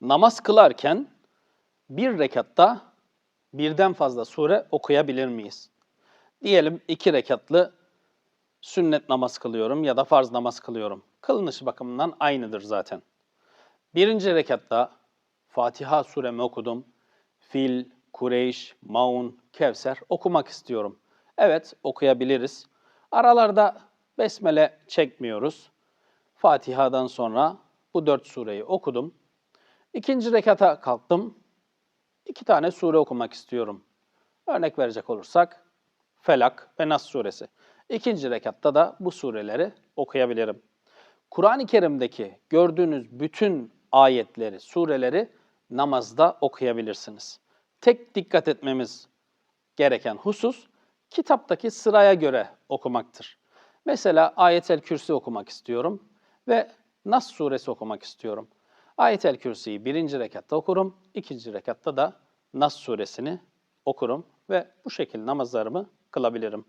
namaz kılarken bir rekatta birden fazla sure okuyabilir miyiz? Diyelim iki rekatlı sünnet namaz kılıyorum ya da farz namaz kılıyorum. Kılınış bakımından aynıdır zaten. Birinci rekatta Fatiha suremi okudum. Fil, Kureyş, Maun, Kevser okumak istiyorum. Evet okuyabiliriz. Aralarda besmele çekmiyoruz. Fatiha'dan sonra bu dört sureyi okudum. İkinci rekata kalktım. İki tane sure okumak istiyorum. Örnek verecek olursak Felak ve Nas suresi. İkinci rekatta da bu sureleri okuyabilirim. Kur'an-ı Kerim'deki gördüğünüz bütün ayetleri, sureleri namazda okuyabilirsiniz. Tek dikkat etmemiz gereken husus kitaptaki sıraya göre okumaktır. Mesela Ayetel Kürsi okumak istiyorum ve Nas suresi okumak istiyorum. Ayetel Kürsi'yi birinci rekatta okurum, ikinci rekatta da Nas suresini okurum ve bu şekilde namazlarımı kılabilirim.